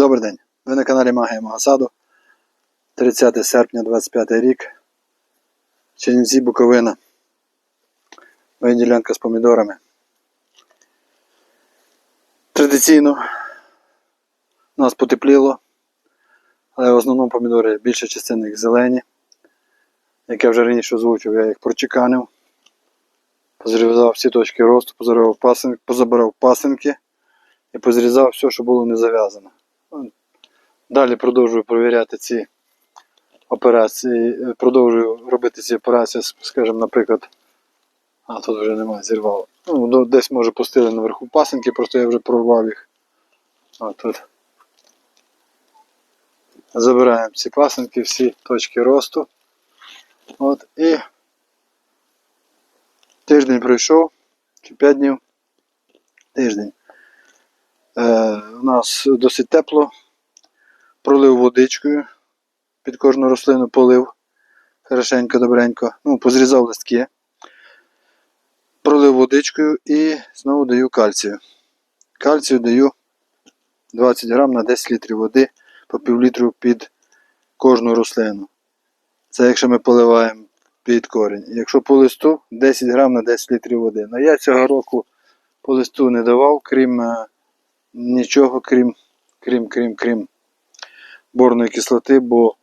Добрий день. Ви на каналі Магія Магасаду. 30 серпня 25 рік. Чернівці Буковина. Моя ділянка з помідорами. Традиційно у нас потепліло, але в основному помідори більша частина їх зелені. Як я вже раніше озвучив, я їх прочеканив. Позрізав всі точки росту, позабирав пасинки, позабирав пасинки і позрізав все, що було не зав'язано. Далі продовжую перевіряти ці операції, е, продовжую робити ці операції, скажімо, наприклад, а тут вже немає, зірвало. Ну, десь може пустили наверху пасинки, просто я вже прорвав їх. А тут. Забираємо ці пасинки, всі точки росту. От, і тиждень пройшов, чи 5 днів. Тиждень. Е, у нас досить тепло. Пролив водичкою. Під кожну рослину полив. Хорошенько, добренько. Ну, позрізав листки. Пролив водичкою і знову даю кальцію. Кальцію даю 20 грам на 10 літрів води по півлітру під кожну рослину. Це якщо ми поливаємо під корінь. Якщо по листу 10 грам на 10 літрів води. Ну я цього року по листу не давав, крім е, нічого, крім, крім, крім, крім борної кислоти, бо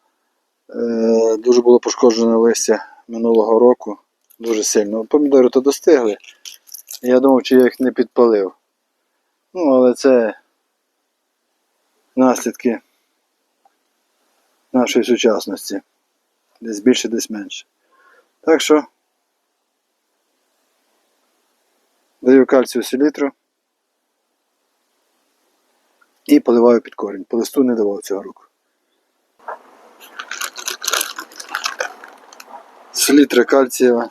е, дуже було пошкоджене листя минулого року. Дуже сильно. Помідори то достигли. Я думав, чи я їх не підпалив. Ну, але це наслідки нашої сучасності. Десь більше, десь менше. Так що даю кальцію селітру і поливаю під корінь. По листу не давав цього року. Селітра кальцієва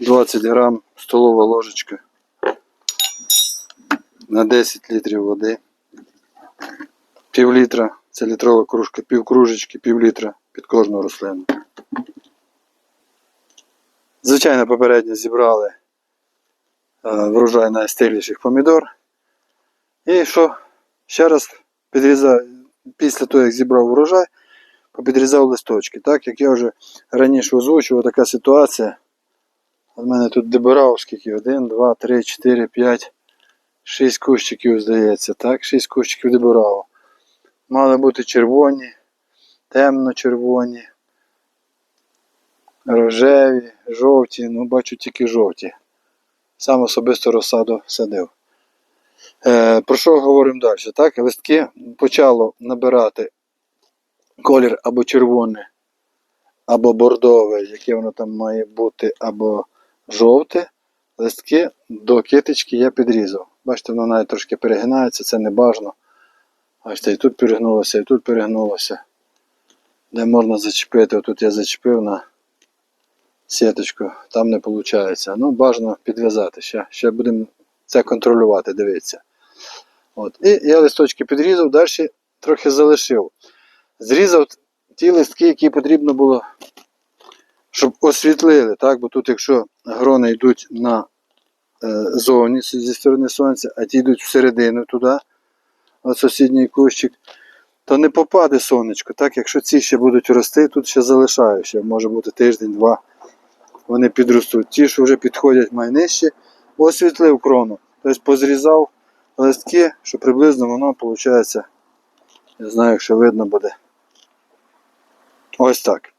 20 грам столова ложечка на 10 літрів води. Пів літра, це літрова кружка, пів кружечки, пів літра під кожну рослину. Звичайно, попередньо зібрали е, врожай найстигліших помідор. І що? Ще раз підрізав, після того, як зібрав врожай, попідрізав листочки. Так як я вже раніше озвучував, така ситуація. У мене тут добирав скільки? 1, 2, 3, 4, 5, 6 кущиків, здається. Так, 6 кущиків добирав. Мали бути червоні, темно-червоні, рожеві, жовті, ну бачу тільки жовті. Сам особисто розсаду садив. Е, про що говоримо далі? Так, листки почало набирати колір або червоне, або бордове, яке воно там має бути, або жовте. Листки до китички я підрізав. Бачите, воно навіть трошки перегинається, це не бажано. Бачите, і тут перегнулося, і тут перегнулося. Де можна зачепити, отут я зачепив на сіточку, там не виходить. Ну, бажано підв'язати. Ще, ще будемо це контролювати, дивіться. От. І я листочки підрізав, далі трохи залишив. Зрізав ті листки, які потрібно було, щоб освітлили. Так? Бо тут, якщо грони йдуть на е, зовні зі сторони сонця, а ті йдуть всередину туди, от сусідній кущик, то не попаде сонечко. Так? Якщо ці ще будуть рости, тут ще залишаю, ще може бути тиждень-два. Вони підростуть. Ті, що вже підходять майнижче, освітлив крону. Тобто позрізав листки, що приблизно воно виходить, не знаю, якщо видно буде. Ось так.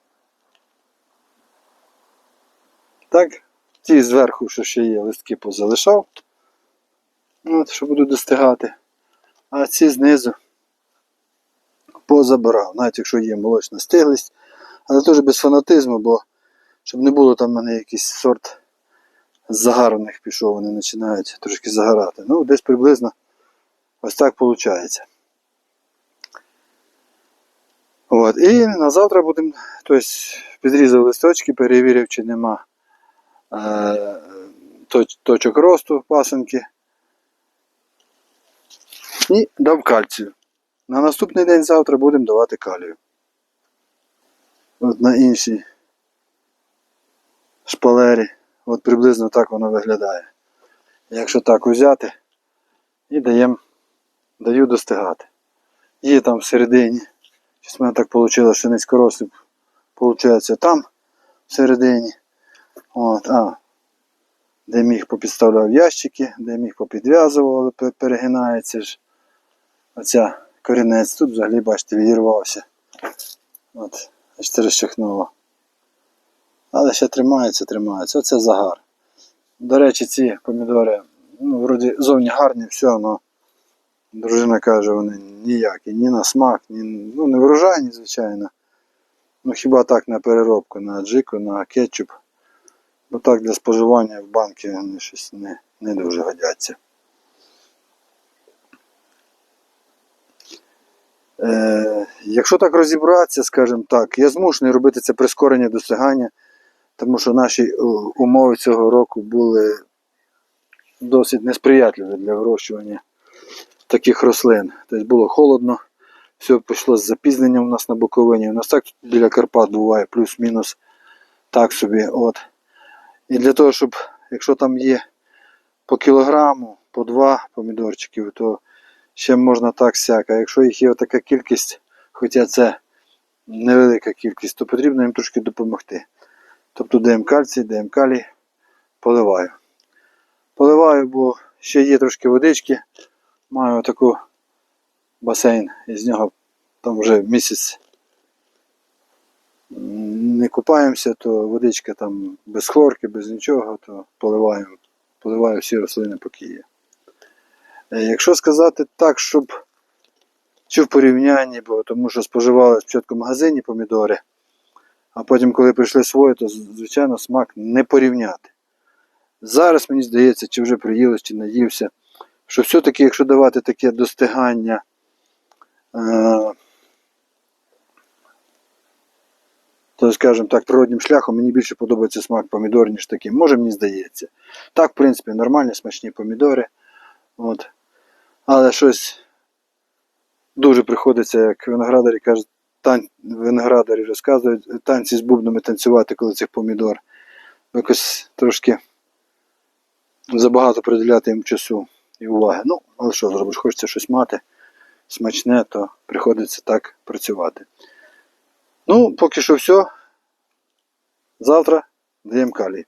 Так, ті зверху, що ще є, листки позалишав. От, що буду достигати. А ці знизу позабирав, навіть якщо є молочна стиглість, але теж без фанатизму, бо щоб не було там в мене якийсь сорт загараних пішов, вони починають трошки загорати. Ну, десь приблизно ось так виходить. От. І на завтра будемо, тобто підрізав листочки, перевірив, чи нема е, точ- точок росту пасенки. І дав кальцію. На наступний день завтра будемо давати калію. От на іншій шпалері. От приблизно так воно виглядає. Якщо так взяти і даємо, даю достигати. є там всередині. Щось мене так вийшло, що низькорослі, виходить, там всередині. От, а, де міг попідставляв ящики, де міг попідв'язував, але перегинається ж. Оця корінець тут взагалі, бачите, відірвався. От, аж розчахнуло. Але ще тримається, тримається. Оце загар. До речі, ці помідори, ну, вроді зовні гарні, все, але дружина каже, вони ніякі, ні на смак, ні, ну, не врожайні, звичайно. Ну хіба так на переробку, на джику, на кетчуп. Бо так для споживання в банки вони щось не, не дуже годяться. Е, якщо так розібратися, скажімо так, я змушений робити це прискорення досягання, тому що наші е, умови цього року були досить несприятливі для вирощування таких рослин. Тобто було холодно, все пішло з запізненням у нас на Буковині. У нас так біля Карпат буває плюс-мінус так собі. От. І для того, щоб, якщо там є по кілограму, по два помідорчиків, то ще можна так сяк. А якщо їх є така кількість, хоча це невелика кількість, то потрібно їм трошки допомогти. Тобто даємо кальцій, даємо калій, поливаю. Поливаю, бо ще є трошки водички. Маю таку басейн, і з нього там вже місяць не купаємося, то водичка там без хлорки, без нічого, то поливаю, поливаю всі рослини, поки є. Е, Якщо сказати так, щоб чи в порівнянні, бо тому що споживали спочатку в магазині помідори, а потім, коли прийшли свої, то звичайно смак не порівняти. Зараз мені здається, чи вже приїлось, чи наївся, що все-таки, якщо давати таке достигання, е, то, скажімо так, природнім шляхом мені більше подобається смак помідор, ніж такий. Може, мені здається. Так, в принципі, нормальні смачні помідори. От. Але щось дуже приходиться, як виноградарі кажуть, тан... виноградарі розказують, танці з бубнами танцювати, коли цих помідор. Якось трошки забагато приділяти їм часу і уваги. Ну, але що зробиш, хочеться щось мати смачне, то приходиться так працювати. Ну, поки що все. Завтра даємо калій.